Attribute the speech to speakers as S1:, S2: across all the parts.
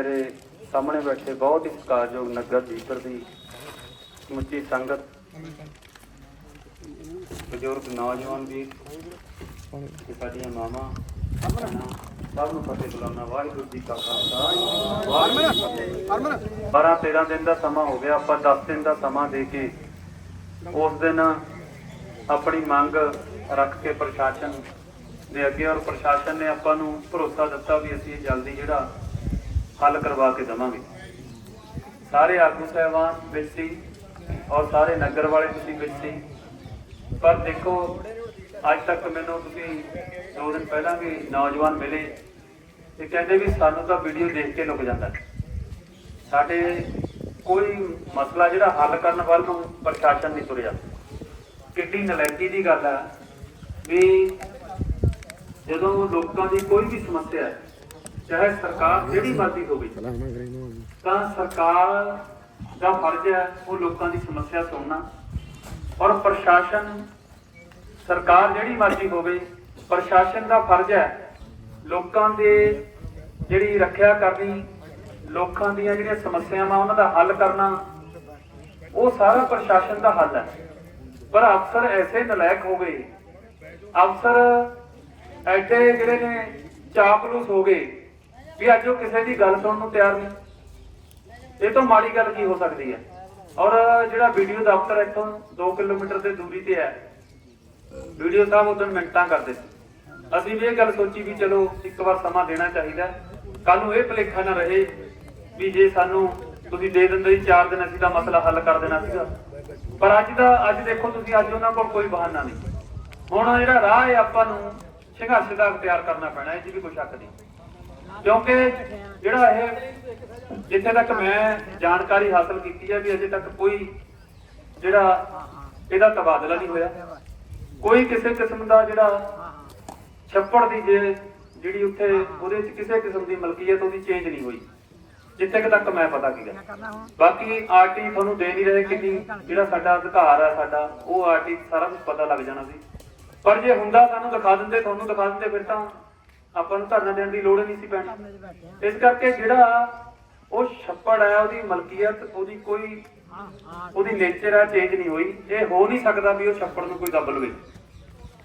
S1: ਮੇਰੇ ਸਾਹਮਣੇ ਬੈਠੇ ਬਹੁਤ ਹੀ ਸਤਿਕਾਰਯੋਗ ਨਗਰ ਜੀਕਰ ਦੀ ਸਮੁੱਚੀ ਸੰਗਤ, ਬਜ਼ੁਰਗ, ਨੌਜਵਾਨ ਵੀ, ਤੇ ਸਾਡੀਆਂ ਮਾਵਾਂ ਸਭ ਨੂੰ ਫਤਿਹ ਬੁਲਾਉਣਾ ਵਾਹਿਗੁਰੂ ਜੀ ਕਾ ਖਾਲਸਾ, ਵਾਹਿਗੁਰੂ 12 13 ਦਿਨ ਦਾ ਸਮਾਂ ਹੋ ਗਿਆ, ਆਪਾਂ 10 ਦਿਨ ਦਾ ਸਮਾਂ ਦੇ ਕੇ ਉਸ ਦਿਨ ਆਪਣੀ ਮੰਗ ਰੱਖ ਕੇ ਪ੍ਰਸ਼ਾਸਨ ਦੇ ਅੱਗੇ, ਔਰ ਪ੍ਰਸ਼ਾਸਨ ਨੇ ਆਪਾਂ ਨੂੰ ਭਰੋਸਾ ਦਿੱਤਾ ਵੀ ਅਸੀਂ ਜਲਦੀ ਜਿਹੜਾ ਹੱਲ ਕਰਵਾ ਕੇ ਦਵਾਂਗੇ। ਸਾਰੇ ਆਗੂ ਸਹਿਬਾਨ ਵਿੱਚ ਸੀ ਔਰ ਸਾਰੇ ਨਗਰ ਵਾਲੇ ਤੁਸੀਂ ਵਿੱਚ ਸੀ ਪਰ ਦੇਖੋ, ਅੱਜ ਤੱਕ ਮੈਨੂੰ ਤੁਸੀਂ ਦੋ ਦਿਨ ਪਹਿਲਾਂ ਵੀ ਨੌਜਵਾਨ ਮਿਲੇ ਤੇ ਕਹਿੰਦੇ ਵੀ ਸਾਨੂੰ ਤਾਂ ਵੀਡੀਓ ਦੇਖ ਕੇ ਲੁਕ ਜਾਂਦਾ। ਸਾਡੇ ਕੋਈ ਮਸਲਾ ਜਿਹੜਾ ਹੱਲ ਕਰਨ ਵੱਲ ਨੂੰ ਪ੍ਰਸ਼ਾਸਨ ਨਹੀਂ ਤੁਰਿਆ। ਕਿੱਡੀ ਨਲਾਇਕੀ ਦੀ ਗੱਲ ਹੈ ਵੀ ਜਦੋਂ ਲੋਕਾਂ ਦੀ ਕੋਈ ਵੀ ਸਮੱਸਿਆ ਹੈ ਚਾਹੇ ਸਰਕਾਰ ਜਿਹੜੀ ਮਰਜ਼ੀ ਹੋਵੇ, ਤਾਂ ਸਰਕਾਰ ਦਾ ਫਰਜ਼ ਹੈ ਉਹ ਲੋਕਾਂ ਦੀ ਸਮੱਸਿਆ ਸੁਣਨਾ ਔਰ ਪ੍ਰਸ਼ਾਸਨ, ਸਰਕਾਰ ਜਿਹੜੀ ਮਰਜ਼ੀ ਹੋਵੇ, ਪ੍ਰਸ਼ਾਸਨ ਦਾ ਫਰਜ਼ ਹੈ ਲੋਕਾਂ ਦੇ ਜਿਹੜੀ ਰੱਖਿਆ ਕਰਨੀ, ਲੋਕਾਂ ਦੀਆਂ ਜਿਹੜੀਆਂ ਸਮੱਸਿਆਵਾਂ ਉਹਨਾਂ ਦਾ ਹੱਲ ਕਰਨਾ, ਉਹ ਸਾਰਾ ਪ੍ਰਸ਼ਾਸਨ ਦਾ ਹੱਲ ਹੈ। ਪਰ ਅਫਸਰ ਐਸੇ ਨਲਾਇਕ ਹੋ ਗਏ ਅਫਸਰ ਐਡੇ ਜਿਹੜੇ ਨੇ ਚਾਪਲੂਸ ਹੋ ਗਏ ਵੀ ਅੱਜ ਉਹ ਕਿਸੇ ਦੀ ਗੱਲ ਸੁਣਨ ਨੂੰ ਤਿਆਰ ਨਹੀਂ। ਇਹ ਤੋਂ ਮਾੜੀ ਗੱਲ ਕੀ ਹੋ ਸਕਦੀ ਹੈ? ਔਰ ਜਿਹੜਾ ਵੀਡੀਓ ਦਫ਼ਤਰ ਇੱਥੋਂ 2 ਕਿਲੋਮੀਟਰ ਦੇ ਦੂਰੀ ਤੇ ਹੈ, ਵੀਡੀਓ ਸਾਹਿਬ ਉਦੋਂ ਮਿੰਟਾਂ ਕਰਦੇ ਸੀ। ਅਸੀਂ ਵੀ ਇਹ ਗੱਲ ਸੋਚੀ ਵੀ ਚਲੋ ਇੱਕ ਵਾਰ ਸਮਾਂ ਦੇਣਾ ਚਾਹੀਦਾ ਕੱਲ ਨੂੰ ਇਹ ਭਲੇਖਾ ਨਾ ਰਹੇ ਵੀ ਜੇ ਸਾਨੂੰ ਤੁਸੀਂ ਦੇ ਦਿੰਦੇ ਸੀ 4 ਦਿਨ ਅਸੀਂ ਦਾ ਮਸਲਾ ਹੱਲ ਕਰ ਦੇਣਾ ਸੀਗਾ। ਪਰ ਅੱਜ ਦਾ, ਅੱਜ ਦੇਖੋ ਤੁਸੀਂ, ਅੱਜ ਉਹਨਾਂ ਕੋਲ ਕੋਈ ਬਹਾਨਾ ਨਹੀਂ। ਹੁਣ ਜਿਹੜਾ ਰਾਹ ਹੈ ਆਪਾਂ ਨੂੰ ਸੰਘਰਸ਼ ਦਾ ਅਖਤਿਆਰ ਕਰਨਾ ਪੈਣਾ ਇਹ 'ਚ ਵੀ ਕੋਈ ਸ਼ੱਕ ਨਹੀਂ। ਕਿਉਂਕਿ ਜਿਹੜਾ ਇਹ ਜਿੱਥੇ ਤੱਕ ਮੈਂ ਜਾਣਕਾਰੀ ਹਾਸਲ ਕੀਤੀ ਹੈ ਵੀ ਅਜੇ ਤੱਕ ਕੋਈ ਜਿਹੜਾ ਇਹਦਾ ਤਬਾਦਲਾ ਨਹੀਂ ਹੋਇਆ। ਕੋਈ ਕਿਸੇ ਕਿਸਮ ਦਾ ਜਿਹੜਾ ਛੱਪੜ ਦੀ ਜੇ ਜਿਹੜੀ ਉੱਥੇ ਉਹਦੇ ਵਿੱਚ ਕਿਸੇ ਕਿਸਮ ਦੀ ਮਲਕੀਅਤ ਉਹਦੀ ਚੇਂਜ ਨਹੀਂ ਹੋਈ। ਜਿੱਥੇ ਤੱਕ ਮੈਂ ਪਤਾ ਕੀਤਾ ਬਾਕੀ ਆਰਟੀ ਤੁਹਾਨੂੰ ਦੇ ਨਹੀਂ ਰਹੇ ਕਿੰਨੀ ਜਿਹੜਾ ਸਾਡਾ ਅਧਿਕਾਰ ਆ ਸਾਡਾ, ਉਹ ਆਰਟੀ ਸਾਰਾ ਕੁਝ ਪਤਾ ਲੱਗ ਜਾਣਾ ਸੀ। ਪਰ ਜੇ ਹੁੰਦਾ ਸਾਨੂੰ ਦਿਖਾ ਦਿੰਦੇ, ਤੁਹਾਨੂੰ ਦਿਖਾ ਦਿੰਦੇ, ਫਿਰ ਤਾਂ ਆਪਾਂ ਨੂੰ ਧਰਨਾ ਦੇਣ ਦੀ ਲੋੜ ਹੀ ਨਹੀਂ ਸੀ ਪੈਣੀ। ਇਸ ਕਰਕੇ ਜਿਹੜਾ ਉਹ ਛੱਪੜ ਹੈ ਉਹਦੀ ਮਲਕੀਅਤ ਉਹਦੀ ਕੋਈ ਉਹਦੀ ਨੇਚਰ ਹੈ ਚੇਂਜ ਨਹੀਂ ਹੋਈ। ਇਹ ਹੋ ਨਹੀਂ ਸਕਦਾ ਵੀ ਉਹ ਛੱਪੜ ਨੂੰ ਕੋਈ ਦੱਬ ਲਵੇ।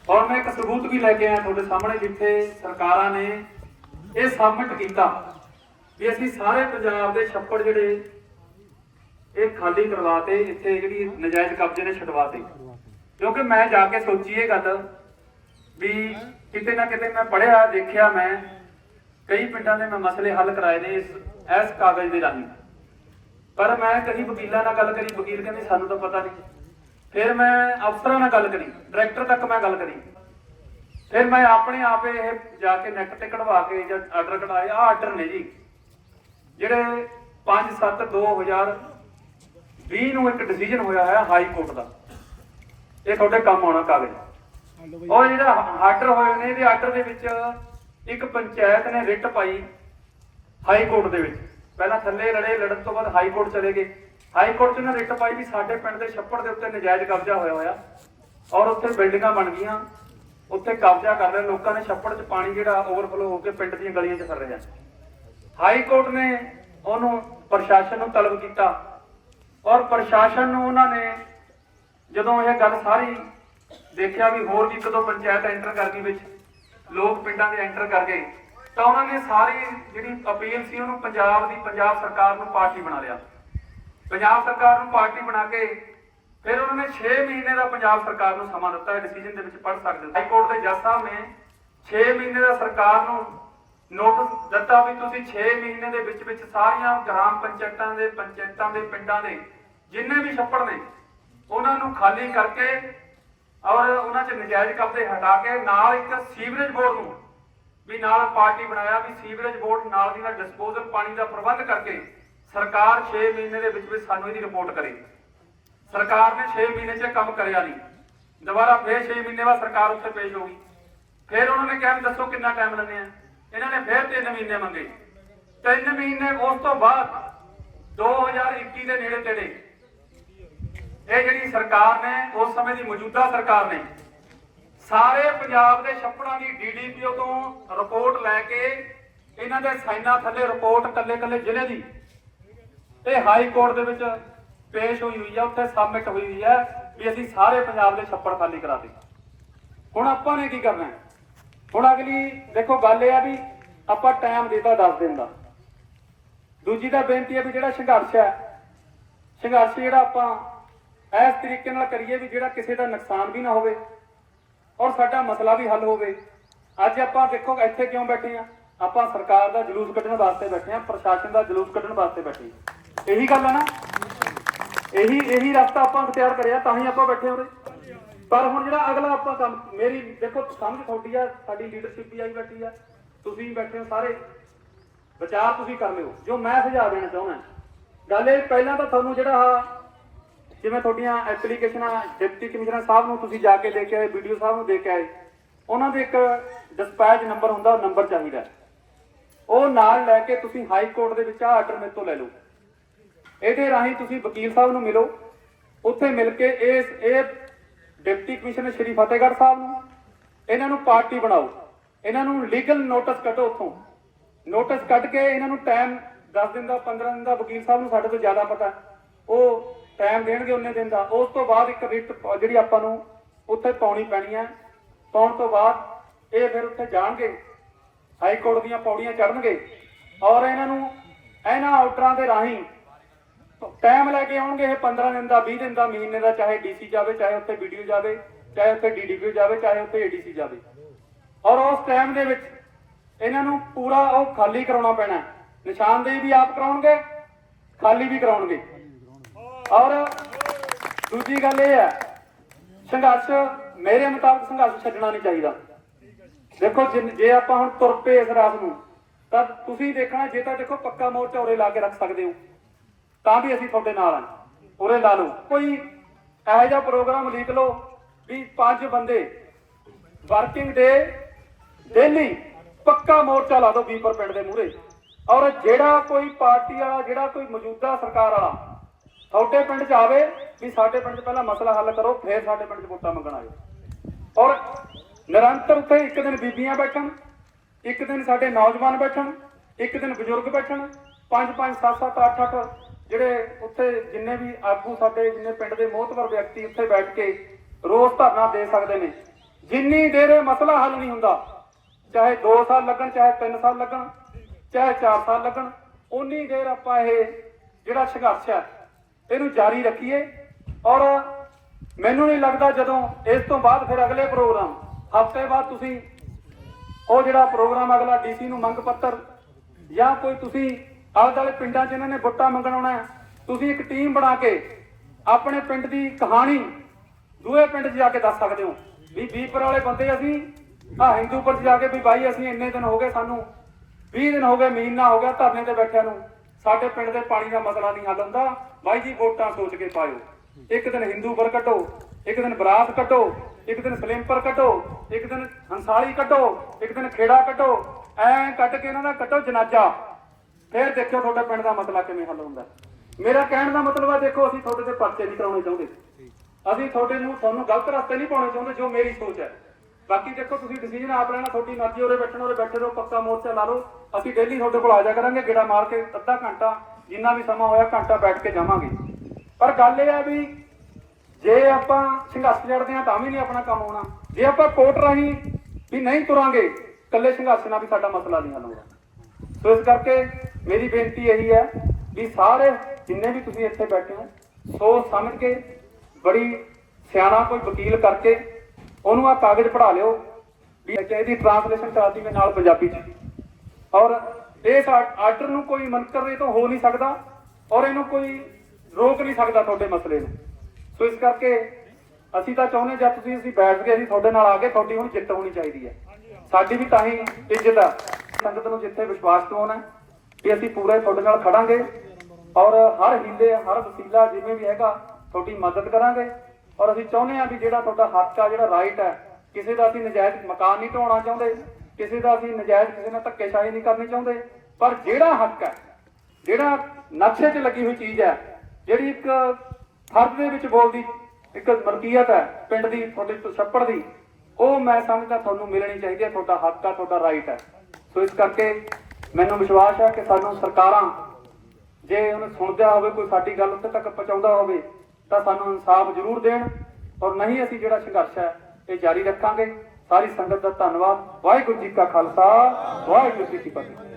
S1: ਔਰ ਮੈਂ ਇੱਕ ਸਬੂਤ ਵੀ ਲੈ ਕੇ ਆਇਆ ਤੁਹਾਡੇ ਸਾਹਮਣੇ ਜਿੱਥੇ ਸਰਕਾਰਾਂ ਨੇ ਇਹ ਸਾਬਿਤ ਕੀਤਾ ਵੀ ਅਸੀਂ ਸਾਰੇ ਪੰਜਾਬ ਦੇ ਛੱਪੜ ਜਿਹੜੇ ਇਹ ਖਾਲੀ ਕਰਵਾਤੇ ਇੱਥੇ ਜਿਹੜੀ ਨਜਾਇਜ਼ ਕਬਜ਼ੇ ਨੇ ਛਡਵਾਤੇ। ਕਿਉਂਕਿ ਮੈਂ ਜਾ ਕੇ ਸੋਚੀ ਇਹ ਗੱਲ ਵੀ ਕਿਤੇ ਨਾ ਕਿਤੇ ਮੈਂ ਪੜਿਆ ਦੇਖਿਆ, ਮੈਂ ਕਈ ਪਿੰਡਾਂ ਦੇ ਮੈਂ ਮਸਲੇ ਹੱਲ ਕਰਾਏ ਨੇ ਇਸ ਇਸ ਕਾਗਜ਼ ਦੇ ਰਾਹੀਂ। ਪਰ ਮੈਂ ਕਦੀ ਵਕੀਲਾਂ ਨਾਲ ਗੱਲ ਕਰੀ, ਵਕੀਲ ਕਹਿੰਦੇ ਸਾਨੂੰ ਤਾਂ ਪਤਾ ਨਹੀਂ। ਫਿਰ ਮੈਂ ਅਫਸਰਾਂ ਨਾਲ ਗੱਲ ਕਰੀ, ਡਾਇਰੈਕਟਰ ਤੱਕ ਮੈਂ ਗੱਲ ਕਰੀ। ਫਿਰ ਮੈਂ ਆਪਣੇ ਆਪ ਇਹ ਜਾ ਕੇ ਨੈਟ ਤੇ ਕਢਵਾ ਕੇ ਜਾਂ ਆਰਡਰ ਕਢਾਏ ਆ ਆਰਡਰ ਨੇ ਜੀ, ਜਿਹੜੇ 5 7 2020 ਨੂੰ ਇੱਕ ਡਿਸੀਜਨ ਹੋਇਆ ਹੈ ਹਾਈ ਕੋਰਟ ਦਾ। ਇਹ ਤੁਹਾਡੇ ਕੰਮ ਆਉਣਾ ਕਾਗਜ਼। ਉਹ ਜਿਹੜਾ ਆਰਡਰ ਹੋਏ ਨੇ, ਇਹਦੇ ਆਰਡਰ ਦੇ ਵਿੱਚ ਇੱਕ ਪੰਚਾਇਤ ਨੇ ਰਿਟ ਪਾਈ ਹਾਈ ਕੋਰਟ ਦੇ ਵਿੱਚ। ਪਹਿਲਾਂ ਥੱਲੇ ਲੜੇ, ਲੜਨ ਤੋਂ ਬਾਅਦ ਹਾਈ ਕੋਰਟ ਚਲੇ ਗਏ। ਹਾਈ ਕੋਰਟ 'ਚ ਨਾ ਰਿਟ ਪਾਈ ਵੀ ਸਾਡੇ ਪਿੰਡ ਦੇ ਛੱਪੜ ਦੇ ਉੱਤੇ ਨਜਾਇਜ਼ ਕਬਜ਼ਾ ਹੋਇਆ ਹੋਇਆ। ਔਰ ਉੱਥੇ ਬਿਲਡਿੰਗਾਂ ਬਣ ਗਈਆਂ। ਉੱਥੇ ਕਬਜ਼ਾ ਕਰ ਰਹੇ ਲੋਕਾਂ ਨੇ ਛੱਪੜ 'ਚ ਪਾਣੀ ਜਿਹੜਾ ਓਵਰਫਲੋ ਹੋ ਕੇ ਪਿੰਡ ਦੀਆਂ ਗਲੀਆਂ 'ਚ ਫਰ ਰਿਹਾ ਹਾਈ ਕੋਰਟ ਨੇ ਉਹਨੂੰ ਪ੍ਰਸ਼ਾਸਨ ਨੂੰ ਤਲਬ ਕੀਤਾ। ਔਰ ਪ੍ਰਸ਼ਾਸਨ ਨੂੰ ਉਹਨਾਂ ਨੇ ਜਦੋਂ ਇਹ ਗੱਲ ਸਾਰੀ ਦੇਖਿਆ ਵੀ ਹੋਰ ਵੀ ਇੱਕ ਦੋ ਪੰਚਾਇਤ ਐਂਟਰ ਕਰ ਗਈ ਵਿੱਚ। ਲੋਕ ਪਿੰਡਾਂ ਦੇ ਐਂਟਰ ਕਰ ਗਏ। ਤਾਂ ਉਹਨਾਂ ਨੇ ਸਾਰੀ ਜਿਹੜੀ ਅਪੀਲ ਸੀ, ਉਹਨੂੰ ਪੰਜਾਬ ਦੀ, ਪੰਜਾਬ ਸਰਕਾਰ ਨੂੰ ਪਾਰਟੀ ਬਣਾ ਲਿਆ। ਪੰਜਾਬ ਸਰਕਾਰ ਨੂੰ ਪਾਰਟੀ ਬਣਾ ਕੇ ਫਿਰ ਉਹਨਾਂ ਨੇ 6 ਮਹੀਨੇ ਦਾ ਪੰਜਾਬ ਸਰਕਾਰ ਨੂੰ ਸਮਾਂ ਦਿੱਤਾ। ਡਿਸੀਜਨ ਦੇ ਵਿੱਚ ਪੜ ਸਕਦੇ ਹਾਈ ਕੋਰਟ ਦੇ ਜੱਜ ਸਾਹਿਬ ਨੇ 6 ਮਹੀਨੇ ਦਾ ਸਰਕਾਰ ਨੂੰ ਨੋਟਿਸ ਦਿੱਤਾ ਵੀ ਤੁਸੀਂ 6 ਮਹੀਨੇ ਦੇ ਵਿੱਚ ਵਿੱਚ ਸਾਰੀਆਂ ਗ੍ਰਾਮ ਪੰਚਾਇਤਾਂ ਦੇ ਪੰਚਾਇਤਾਂ ਦੇ ਪਿੰਡਾਂ ਦੇ ਜਿੰਨੇ ਵੀ ਛੱਪੜ ਨੇ, ਉਹਨਾਂ ਨੂੰ ਖਾਲੀ ਕਰਕੇ ਔਰ ਉਹਨਾਂ 'ਚ ਨਜਾਇਜ਼ ਕਬਜ਼ੇ ਹਟਾ ਕੇ ਨਾਲ ਇੱਕ ਸੀਵਰੇਜ ਬੋਰਡ ਨੂੰ ਵੀ ਨਾਲ ਪਾਰਟੀ ਬਣਾਇਆ, ਵੀ ਸੀਵਰੇਜ ਬੋਰਡ ਨਾਲ ਦੀ ਨਾਲ ਡਿਸਪੋਜ਼ਲ ਪਾਣੀ ਦਾ ਪ੍ਰਬੰਧ ਕਰਕੇ ਸਰਕਾਰ 6 ਮਹੀਨੇ ਦੇ ਵਿੱਚ ਵਿੱਚ ਸਾਨੂੰ ਇਹਦੀ ਰਿਪੋਰਟ ਕਰੇ। ਸਰਕਾਰ ਨੇ 6 ਮਹੀਨੇ 'ਚ ਕੰਮ ਕਰਿਆ ਨਹੀਂ। ਦੁਬਾਰਾ ਫੇਰ 6 ਮਹੀਨੇ ਬਾਅਦ ਸਰਕਾਰ ਉੱਥੇ ਪੇਸ਼ ਹੋ ਗਈ। ਫਿਰ ਉਹਨਾਂ ਨੇ ਕਿਹਾ ਵੀ ਦੱਸੋ ਕਿੰਨਾ ਟਾਈਮ ਲੈਣੇ ਆ ਇਹਨਾਂ ਨੇ ਫਿਰ 3 ਮਹੀਨੇ ਮੰਗੇ। 3 ਮਹੀਨੇ, ਉਸ ਤੋਂ ਬਾਅਦ 2021 ਦੇ ਨੇੜੇ ਤੇੜੇ ਇਹ ਜਿਹੜੀ ਸਰਕਾਰ ਨੇ, ਉਸ ਸਮੇਂ ਦੀ ਮੌਜੂਦਾ ਸਰਕਾਰ ਨੇ, ਸਾਰੇ ਪੰਜਾਬ ਦੇ ਛੱਪੜਾਂ ਦੀ ਡੀਡੀਪੀਓ ਤੋਂ ਰਿਪੋਰਟ ਲੈ ਕੇ ਇਹਨਾਂ ਦੇ ਸਾਈਨਾਂ ਥੱਲੇ ਰਿਪੋਰਟ ਕੱਲੇ ਕੱਲੇ ਜ਼ਿਲ੍ਹੇ ਦੀ ਇਹ ਹਾਈ ਕੋਰਟ ਦੇ ਵਿੱਚ ਪੇਸ਼ ਹੋਈ ਹੋਈ ਹੈ ਉੱਥੇ ਸਬਮਿਟ ਹੋਈ ਹੋਈ ਹੈ ਵੀ ਅਸੀਂ ਸਾਰੇ ਪੰਜਾਬ ਦੇ ਛੱਪੜ ਖਾਲੀ ਕਰਾ ਦੇ ਹੁਣ ਆਪਾਂ ਨੇ ਕੀ ਕਰਨਾ? ਹੁਣ ਅਗਲੀ, ਦੇਖੋ ਗੱਲ ਇਹ ਆ ਵੀ ਆਪਾਂ ਟਾਈਮ ਦਿੱਤਾ 10 ਦਿਨ ਦਾ। ਦੂਜੀ ਤਾਂ ਬੇਨਤੀ ਹੈ ਵੀ ਜਿਹੜਾ ਸੰਘਰਸ਼ ਹੈ, ਸੰਘਰਸ਼ ਜਿਹੜਾ ਆਪਾਂ ਇਸ ਤਰੀਕੇ ਨਾਲ ਕਰੀਏ ਵੀ ਜਿਹੜਾ ਕਿਸੇ ਦਾ ਨੁਕਸਾਨ ਵੀ ਨਾ ਹੋਵੇ ਔਰ ਸਾਡਾ ਮਸਲਾ ਵੀ ਹੱਲ ਹੋਵੇ। ਅੱਜ ਆਪਾਂ ਦੇਖੋ ਇੱਥੇ ਕਿਉਂ ਬੈਠੇ ਆ ਆਪਾਂ ਸਰਕਾਰ ਦਾ ਜਲੂਸ ਕੱਢਣ ਵਾਸਤੇ ਬੈਠੇ ਆ ਪ੍ਰਸ਼ਾਸਨ ਦਾ ਜਲੂਸ ਕੱਢਣ ਵਾਸਤੇ ਬੈਠੇ ਹਾਂ। ਇਹੀ ਗੱਲ ਹੈ ਨਾ? ਇਹੀ ਇਹੀ ਰਸਤਾ ਆਪਾਂ ਅਖਤਿਆਰ ਕਰਿਆ, ਤਾਂ ਹੀ ਆਪਾਂ ਬੈਠੇ ਹਾਂ ਉਰੇ। ਪਰ ਹੁਣ ਜਿਹੜਾ ਅਗਲਾ ਆਪਾਂ ਕੰਮ, ਮੇਰੀ, ਦੇਖੋ ਸਮਝ ਤੁਹਾਡੀ ਆ, ਸਾਡੀ ਲੀਡਰਸ਼ਿਪ ਵੀ ਆਈ ਬੈਠੀ ਆ। ਤੁਸੀਂ ਬੈਠੇ ਹੋ ਸਾਰੇ। ਵਿਚਾਰ ਤੁਸੀਂ ਕਰ ਲਿਓ। ਜੋ ਮੈਂ ਸੁਝਾਅ ਦੇਣਾ ਚਾਹੁੰਦਾ। ਗੱਲ ਇਹ, ਪਹਿਲਾਂ ਤਾਂ ਤੁਹਾਨੂੰ ਜਿਹੜਾ ਜਿਵੇਂ ਤੁਹਾਡੀਆਂ ਐਪਲੀਕੇਸ਼ਨਾਂ ਡਿਪਟੀ ਕਮਿਸ਼ਨਰ ਸਾਹਿਬ ਨੂੰ ਤੁਸੀਂ ਜਾ ਕੇ ਦੇ ਕੇ ਆਏ ਵੀਡੀਓ ਸਾਹਿਬ ਨੂੰ ਦੇ ਕੇ ਆਏ ਉਹਨਾਂ ਦੇ ਇੱਕ ਡਿਸਪੈਚ ਨੰਬਰ ਹੁੰਦਾ, ਉਹ ਨੰਬਰ ਚਾਹੀਦਾ ਉਹ ਨਾਲ ਲੈ ਕੇ ਤੁਸੀਂ ਹਾਈ ਕੋਰਟ ਦੇ ਵਿੱਚ ਆ ਆਰਡਰ ਮੇਰੇ ਤੋਂ ਲੈ ਲਓ। ਇਹਦੇ ਰਾਹੀਂ ਤੁਸੀਂ ਵਕੀਲ ਸਾਹਿਬ ਨੂੰ ਮਿਲੋ। ਉੱਥੇ ਮਿਲ ਕੇ ਇਸ ਇਹ ਡਿਪਟੀ ਕਮਿਸ਼ਨਰ ਸ਼੍ਰੀ ਫਤਿਹਗੜ੍ਹ ਸਾਹਿਬ ਨੂੰ ਇਹਨਾਂ ਨੂੰ ਪਾਰਟੀ ਬਣਾਓ। ਇਹਨਾਂ ਨੂੰ ਲੀਗਲ ਨੋਟਿਸ ਕੱਢੋ ਉੱਥੋਂ। ਨੋਟਿਸ ਕੱਢ ਕੇ ਇਹਨਾਂ ਨੂੰ ਟਾਈਮ 10 ਦਿਨ ਦਾ 15 ਦਿਨ ਦਾ ਵਕੀਲ ਸਾਹਿਬ ਨੂੰ ਸਾਡੇ ਤੋਂ ਜ਼ਿਆਦਾ ਪਤਾ। ਉਹ ਟਾਈਮ ਦੇਣਗੇ ਉਹਨੇ ਦਿਨ ਦਾ। ਉਸ ਤੋਂ ਬਾਅਦ ਇੱਕ ਰਿਟ ਜਿਹੜੀ ਆਪਾਂ ਨੂੰ ਉੱਥੇ ਪਾਉਣੀ ਪੈਣੀ ਹੈ। ਪਾਉਣ ਤੋਂ ਬਾਅਦ ਇਹ ਫਿਰ ਉੱਥੇ ਜਾਣਗੇ। ਹਾਈ ਕੋਰਟ ਦੀਆਂ ਪੌੜੀਆਂ ਚੜ੍ਹਨਗੇ। ਔਰ ਇਹਨਾਂ ਨੂੰ ਇਹਨਾਂ ਆਰਡਰਾਂ ਦੇ ਰਾਹੀਂ ਟਾਈਮ ਲੈ ਕੇ ਆਉਣਗੇ। ਇਹ 15 ਦਿਨ ਦਾ 20 ਦਿਨ ਦਾ, ਮਹੀਨੇ ਦਾ, ਚਾਹੇ ਡੀਸੀ ਜਾਵੇ, ਚਾਹੇ ਉੱਥੇ ਵੀਡੀਓ ਜਾਵੇ, ਚਾਹੇ ਉੱਥੇ ਡੀਡੀਪੀ ਜਾਵੇ, ਚਾਹੇ ਉੱਥੇ ਏਡੀਸੀ ਜਾਵੇ। ਔਰ ਉਸ ਟਾਈਮ ਦੇ ਵਿੱਚ ਇਹਨਾਂ ਨੂੰ ਪੂਰਾ ਉਹ ਖਾਲੀ ਕਰਾਉਣਾ ਪੈਣਾ। ਨਿਸ਼ਾਨਦੇਹੀ ਵੀ ਆਪ ਕਰਾਉਣਗੇ, ਖਾਲੀ ਵੀ ਕਰਾਉਣਗੇ। ਔਰ ਦੂਜੀ ਗੱਲ ਇਹ ਹੈ, ਸੰਘਰਸ਼ ਮੇਰੇ ਮੁਤਾਬਕ ਸੰਘਰਸ਼ ਛੱਡਣਾ ਨਹੀਂ ਚਾਹੀਦਾ। ਦੇਖੋ, ਜਿਨ- ਜੇ ਆਪਾਂ ਹੁਣ ਤੁਰ ਪਏ ਇਸ ਰਾਤ ਨੂੰ, ਤਾਂ ਤੁਸੀਂ ਦੇਖਣਾ, ਜੇ ਤਾਂ ਦੇਖੋ ਪੱਕਾ ਮੋਰਚਾ ਉਰੇ ਲਾ ਕੇ ਰੱਖ ਸਕਦੇ ਹੋ। ਤਾਂ ਵੀ ਅਸੀਂ ਤੁਹਾਡੇ ਨਾਲ ਹਾਂ, ਉਰੇ ਲਾ ਲਓ। ਕੋਈ ਇਹੋ ਜਿਹਾ ਪ੍ਰੋਗਰਾਮ ਲਿਖ ਲਓ ਵੀ ਪੰਜ ਬੰਦੇ ਵਰਕਿੰਗ ਡੇ ਡੇਲੀ ਪੱਕਾ ਮੋਰਚਾ ਲਾ ਦਿਓ ਵੀਪਰ ਪਿੰਡ ਦੇ ਮੂਹਰੇ। ਔਰ ਜਿਹੜਾ ਕੋਈ ਪਾਰਟੀ ਵਾਲਾ, ਜਿਹੜਾ ਕੋਈ ਮੌਜੂਦਾ ਸਰਕਾਰ ਵਾਲਾ ਤੁਹਾਡੇ ਪਿੰਡ 'ਚ ਆਵੇ ਵੀ ਸਾਡੇ ਪਿੰਡ 'ਚ ਪਹਿਲਾਂ ਮਸਲਾ ਹੱਲ ਕਰੋ, ਫਿਰ ਸਾਡੇ ਪਿੰਡ 'ਚ ਵੋਟਾਂ ਮੰਗਣ ਆਇਓ। ਔਰ ਨਿਰੰਤਰ ਉੱਥੇ ਇੱਕ ਦਿਨ ਬੀਬੀਆਂ ਬੈਠਣ, ਇੱਕ ਦਿਨ ਸਾਡੇ ਨੌਜਵਾਨ ਬੈਠਣ, ਇੱਕ ਦਿਨ ਬਜ਼ੁਰਗ ਬੈਠਣ, ਪੰਜ ਪੰਜ, ਸੱਤ ਸੱਤ, ਅੱਠ ਅੱਠ ਜਿਹੜੇ ਉੱਥੇ ਜਿੰਨੇ ਵੀ ਆਗੂ ਸਾਡੇ, ਜਿੰਨੇ ਪਿੰਡ ਦੇ ਮੋਹਤਵਰ ਵਿਅਕਤੀ ਉੱਥੇ ਬੈਠ ਕੇ ਰੋਸ ਧਰਨਾ ਦੇ ਸਕਦੇ ਨੇ। ਜਿੰਨੀ ਦੇਰ ਇਹ ਮਸਲਾ ਹੱਲ ਨਹੀਂ ਹੁੰਦਾ, ਚਾਹੇ 2 ਸਾਲ ਲੱਗਣ, ਚਾਹੇ 3 ਸਾਲ ਲੱਗਣ, ਚਾਹੇ 4 ਸਾਲ ਲੱਗਣ ਉਨੀ ਦੇਰ ਆਪਾਂ ਇਹ ਜਿਹੜਾ ਸੰਘਰਸ਼ ਹੈ ਇਹਨੂੰ ਜਾਰੀ ਰੱਖੀਏ ਔਰ ਮੈਨੂੰ ਨਹੀਂ ਲੱਗਦਾ ਜਦੋਂ ਇਸ ਤੋਂ ਬਾਅਦ ਫਿਰ ਅਗਲੇ ਪ੍ਰੋਗਰਾਮ, ਹਫ਼ਤੇ ਬਾਅਦ ਤੁਸੀਂ ਉਹ ਜਿਹੜਾ ਪ੍ਰੋਗਰਾਮ ਅਗਲਾ ਡੀਸੀ ਨੂੰ ਮੰਗ ਪੱਤਰ ਜਾਂ ਕੋਈ ਤੁਸੀਂ ਆਲੇ ਦੁਆਲੇ ਪਿੰਡਾਂ 'ਚ ਇਹਨਾਂ ਨੇ ਵੋਟਾਂ ਮੰਗਣ ਆਉਣਾ ਤੁਸੀਂ ਇੱਕ ਟੀਮ ਬਣਾ ਕੇ ਆਪਣੇ ਪਿੰਡ ਦੀ ਕਹਾਣੀ ਦੂਏ ਪਿੰਡ 'ਚ ਜਾ ਕੇ ਦੱਸ ਸਕਦੇ ਹੋ। ਵੀ ਵੀਪਰ ਵਾਲੇ ਬੰਦੇ ਅਸੀਂ, ਆ ਹਿੰਦੂਪੁਰ 'ਚ ਜਾ ਕੇ ਵੀ ਬਾਈ ਅਸੀਂ ਇੰਨੇ ਦਿਨ ਹੋ ਗਏ ਸਾਨੂੰ 20 ਦਿਨ ਹੋ ਗਏ ਮਹੀਨਾ ਹੋ ਗਿਆ ਧਰਨੇ ਤੇ ਬੈਠਿਆਂ ਨੂੰ, ਸਾਡੇ ਪਿੰਡ ਦੇ ਪਾਣੀ ਦਾ ਮਸਲਾ ਨਹੀਂ ਹੱਲ ਹੁੰਦਾ। ਬਾਈ ਜੀ ਵੋਟਾਂ ਸੋਚ ਕੇ ਪਾਇਓ। ਇੱਕ ਦਿਨ ਹਿੰਦੂ ਹਿੰਦੂਪੁਰ ਕੱਢੋ, ਇੱਕ ਦਿਨ ਬਰਾਤ ਕੱਟੋ ਇੱਕ ਦਿਨ ਸਲਿੰਪਰ ਕੱਢੋ, ਇੱਕ ਦਿਨ ਹੰਸਾਲੀ ਕੱਢੋ, ਇੱਕ ਦਿਨ ਖੇੜਾ ਕੱਢੋ, ਐਂ ਕੱਢ ਕੇ ਇਹਨਾਂ ਦਾ ਕੱਟੋ ਜਨਾਜ਼ਾ। ਫਿਰ ਦੇਖਿਓ ਤੁਹਾਡੇ ਪਿੰਡ ਦਾ ਮਸਲਾ ਕਿਵੇਂ ਹੱਲ ਹੁੰਦਾ। ਮੇਰਾ ਕਹਿਣ ਦਾ ਮਤਲਬ ਆ, ਦੇਖੋ ਅਸੀਂ ਤੁਹਾਡੇ ਤੇ ਪਰਚੇ ਨਹੀਂ ਕਰਾਉਣੇ ਚਾਹੁੰਦੇ। ਅਸੀਂ ਤੁਹਾਡੇ ਨੂੰ ਤੁਹਾਨੂੰ ਗਲਤ ਰਸਤੇ ਨਹੀਂ ਪਾਉਣੇ ਚਾਹੁੰਦੇ, ਜੋ ਮੇਰੀ ਸੋਚ ਹੈ। ਬਾਕੀ ਦੇਖੋ ਤੁਸੀਂ ਡਿਸੀਜਨ ਆਪ ਲੈਣਾ, ਤੁਹਾਡੀ ਮਰਜ਼ੀ, ਉਰੇ ਬੈਠਣ, ਉਰੇ ਬੈਠੇ ਰਹੋ, ਪੱਕਾ ਮੋਰਚਾ ਲਾ ਲਓ। ਅਸੀਂ ਡੇਲੀ ਤੁਹਾਡੇ ਕੋਲ ਆ ਜਾ ਕਰਾਂਗੇ, ਗੇੜਾ ਮਾਰ ਕੇ ਅੱਧਾ ਘੰਟਾ ਜਿੰਨਾ ਵੀ ਸਮਾਂ ਹੋਇਆ ਘੰਟਾ ਬੈਠ ਕੇ ਜਾਵਾਂਗੇ। ਪਰ ਗੱਲ ਇਹ ਹੈ ਵੀ ਜੇ ਆਪਾਂ ਸੰਘਰਸ਼ ਲੜਦੇ ਹਾਂ ਤਾਂ ਵੀ ਨਹੀਂ ਆਪਣਾ ਕੰਮ ਹੋਣਾ। ਜੇ ਆਪਾਂ ਕੋਰਟ ਰਾਹੀਂ ਵੀ ਨਹੀਂ ਤੁਰਾਂਗੇ, ਇਕੱਲੇ ਸੰਘਰਸ਼ ਨਾਲ ਵੀ ਸਾਡਾ ਮਸਲਾ ਨਹੀਂ ਹੱਲ ਹੋਣਾ। ਸੋ ਇਸ ਕਰਕੇ ਮੇਰੀ ਬੇਨਤੀ ਇਹੀ ਹੈ ਵੀ ਸਾਰੇ ਜਿੰਨੇ ਵੀ ਤੁਸੀਂ ਇੱਥੇ ਬੈਠੇ ਹੋ, ਸੋਚ ਸਮਝ ਕੇ ਬੜੀ ਸਿਆਣਾ ਕੋਈ ਵਕੀਲ ਕਰਕੇ ਉਹਨੂੰ ਆ ਕਾਗਜ਼ ਪੜਾ ਲਿਓ ਵੀ ਇਹਦੀ ਟ੍ਰਾਂਸਲੇਸ਼ਨ ਕਰਾਤੀ ਮੈਂ ਨਾਲ ਪੰਜਾਬੀ ਚ। ਔਰ ਇਸ ਆਰਡਰ ਨੂੰ ਕੋਈ ਮੰਤਰ ਤੋਂ ਹੋ ਨਹੀਂ ਸਕਦਾ ਔਰ ਇਹਨੂੰ ਕੋਈ ਰੋਕ ਨਹੀਂ ਸਕਦਾ ਤੁਹਾਡੇ ਮਸਲੇ ਨੂੰ। ਸੋ ਇਸ ਕਰਕੇ ਅਸੀਂ ਤਾਂ ਚਾਹੁੰਦੇ ਜਦ ਤੁਸੀਂ ਅਸੀਂ ਬੈਠ ਗਏ ਅਸੀਂ ਤੁਹਾਡੇ ਨਾਲ ਆ ਕੇ ਤੁਹਾਡੀ ਹੁਣ ਜਿੱਤ ਹੋਣੀ ਚਾਹੀਦੀ ਹੈ। ਸਾਡੀ ਵੀ ਤਾਂ ਹੀ ਇੱਜ਼ਤ ਆ। ਸੰਗਤ ਨੂੰ ਜਿੱਥੇ ਵਿਸ਼ਵਾਸ ਦਿਵਾਉਣਾ ਕਿ ਅਸੀਂ ਪੂਰੇ ਤੁਹਾਡੇ ਨਾਲ ਖੜਾਂਗੇ ਔਰ ਹਰ ਹੀਲੇ, ਹਰ ਵਸੀਲਾ ਜਿਵੇਂ ਵੀ ਹੈਗਾ ਤੁਹਾਡੀ ਮਦਦ ਕਰਾਂਗੇ। ਔਰ ਅਸੀਂ ਚਾਹੁੰਦੇ ਹਾਂ ਵੀ ਜਿਹੜਾ ਤੁਹਾਡਾ ਹੱਕ ਆ, ਜਿਹੜਾ ਰਾਈਟ ਹੈ ਕਿਸੇ ਦਾ ਅਸੀਂ ਨਜਾਇਜ਼ ਮਕਾਨ ਨਹੀਂ ਢਾਉਣਾ ਚਾਹੁੰਦੇ। ਕਿਸੇ ਦਾ ਅਸੀਂ ਨਜਾਇਜ਼ ਕਿਸੇ ਨਾਲ ਧੱਕੇਸ਼ਾਹੀ ਨਹੀਂ ਕਰਨੀ ਚਾਹੁੰਦੇ। ਪਰ ਜਿਹੜਾ ਹੱਕ ਹੈ, ਜਿਹੜਾ ਨਕਸ਼ੇ 'ਚ ਲੱਗੀ ਹੋਈ ਚੀਜ਼ ਹੈ, ਜਿਹੜੀ ਇੱਕ ਫਰਦ ਦੇ ਵਿੱਚ ਬੋਲਦੀ, ਇੱਕ ਮਰਕੀਅਤ ਹੈ, ਪਿੰਡ ਦੀ, ਤੁਹਾਡੇ ਤੋਂ ਛੱਪੜ ਦੀ, ਉਹ ਮੈਂ ਸਮਝਦਾ ਤੁਹਾਨੂੰ ਮਿਲਣੀ ਚਾਹੀਦੀ ਹੈ, ਤੁਹਾਡਾ ਹੱਕ ਹੈ, ਤੁਹਾਡਾ ਰਾਈਟ ਹੈ। ਸੋ ਇਸ ਕਰਕੇ ਮੈਨੂੰ ਵਿਸ਼ਵਾਸ ਹੈ ਕਿ ਸਾਨੂੰ ਸਰਕਾਰਾਂ, ਜੇ ਉਹਨੂੰ ਸੁਣਦਾ ਹੋਵੇ, ਕੋਈ ਸਾਡੀ ਗੱਲ ਉੱਤੇ ਤੱਕ ਪਹੁੰਚਾਉਂਦਾ ਹੋਵੇ, ਤਾਂ ਸਾਨੂੰ ਇਨਸਾਫ ਜ਼ਰੂਰ ਦੇਣ। ਔਰ ਨਹੀਂ ਅਸੀਂ ਜਿਹੜਾ ਸੰਘਰਸ਼ ਹੈ, ਇਹ ਜਾਰੀ ਰੱਖਾਂਗੇ। ਸਾਰੀ ਸੰਗਤ ਦਾ ਧੰਨਵਾਦ। ਵਾਹਿਗੁਰੂ ਜੀ ਕਾ ਖਾਲਸਾ ਵਾਹਿਗੁਰੂ ਜੀ ਕੀ ਫਤਿਹ।